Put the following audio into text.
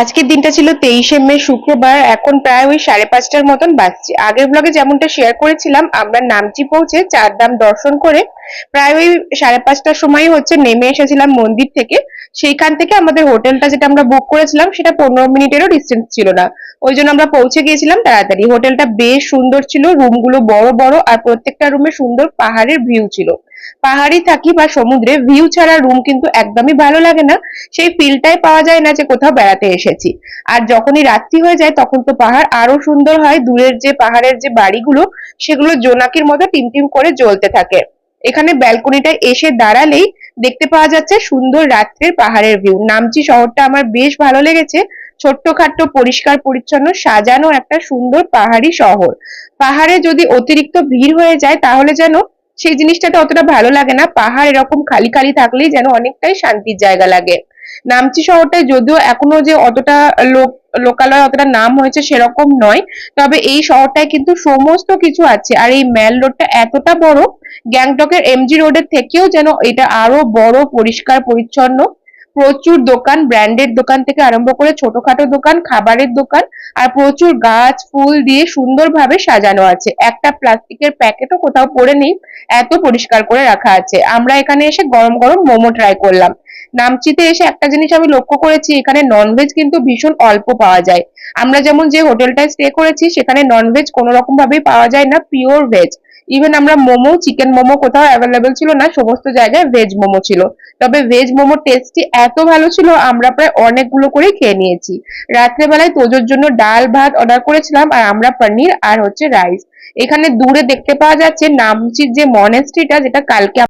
আজকের দিনটা ছিল তেইশে মে, শুক্রবার। এখন প্রায় ওই সাড়ে পাঁচটার মতন বাজছে। আগের ব্লগে যেমনটা শেয়ার করেছিলাম, আমরা নামচি পৌঁছে চারধাম দর্শন করে প্রায় ওই সাড়ে পাঁচটার সময় হচ্ছে নেমে এসেছিলাম মন্দির থেকে। সেইখান থেকে আমাদের হোটেলটা যেটা আমরা বুক করেছিলাম, সেটা পনেরো মিনিটেরও ডিস্টেন্স ছিল না। ওই জন্য আমরা পৌঁছে গিয়েছিলাম তাড়াতাড়ি। হোটেলটা বেশ সুন্দর ছিল রুমগুলো বড় বড়, আর প্রত্যেকটা রুমে সুন্দর পাহাড়ের ভিউ ছিল। পাহাড়ি থাকি বা সমুদ্রে ভিউ ছাড়া রুম কিন্তু একদমই ভালো লাগে না। সেই ফিলটাই পাওয়া যায় না যে কোথাও বেড়াতে এসেছি। আর যখনই রাত্রি হয়ে যায়, তখন তো পাহাড় আরও সুন্দর হয়। দূরের যে পাহাড়ের যে বাড়িগুলো, সেগুলো জোনাকির মতো টিমটিম করে জ্বলতে থাকে। এখানে ব্যালকনিটায় এসে দাঁড়ালেই দেখতে পাওয়া যাচ্ছে সুন্দর রাত্রের পাহাড়ের ভিউ নামচি শহরটা আমার বেশ ভালো লেগেছে। ছোট্টখাট্ট, পরিষ্কার, পরিচ্ছন্ন, সাজানো একটা সুন্দর পাহাড়ি শহর। পাহাড়ে যদি অতিরিক্ত ভিড় হয়ে যায়, তাহলে যেন সেই জিনিসটাতে অতটা ভালো লাগে না। পাহাড় এরকম খালি খালি থাকলেই যেন অনেকটাই শান্তির জায়গা লাগে। নামচি শহরটায় যদিও এখনও যে অতটা লোক, লোকালয় অতটা নাম হয়েছে সেরকম নয়। তবে এই শহরটায় কিন্তু সমস্ত কিছু আছে। আর এই ম্যাল রোডটা এতটা বড়, গ্যাংটকের এমজি রোডের থেকেও যেন এটা আরও বড়, পরিষ্কার, পরিচ্ছন্ন। প্রচুর দোকান ব্র্যান্ডেড দোকান থেকে আরম্ভ করে ছোটখাটো দোকান, খাবারের দোকান, আর প্রচুর গাছ, ফুল দিয়ে সুন্দরভাবে সাজানো আছে। একটা প্লাস্টিকের প্যাকেটও কোথাও পড়ে নেই, এত পরিষ্কার করে রাখা আছে। আমরা এখানে এসে গরম গরম মোমো ট্রাই করলাম। নামচিতে এসে একটা জিনিস আমি লক্ষ্য করেছি, এখানে ননভেজ কিন্তু ভীষণ অল্প পাওয়া যায়। আমরা যেমন যে হোটেলটায় স্টে করেছি, সেখানে ননভেজ কোনো রকম ভাবেই পাওয়া যায় না পিওর ভেজ ইভেন আমরা মোমো চিকেন মোমো কোথাও অ্যাভেলেবেল ছিল না, সমস্ত জায়গায় ভেজ মোমো ছিল। তবে ভেজ মোমো টেস্টটি এত ভালো ছিল, আমরা প্রায় অনেকগুলো করে খেয়ে নিয়েছি। রাত্রেবেলায় তোজোর জন্য ডাল ভাত অর্ডার করেছিলাম, আর আমরা পনির আর হচ্ছে রাইস এখানে দূরে দেখতে পাওয়া যাচ্ছে নামচির যে মনেস্ট্রিটা যেটা কালকে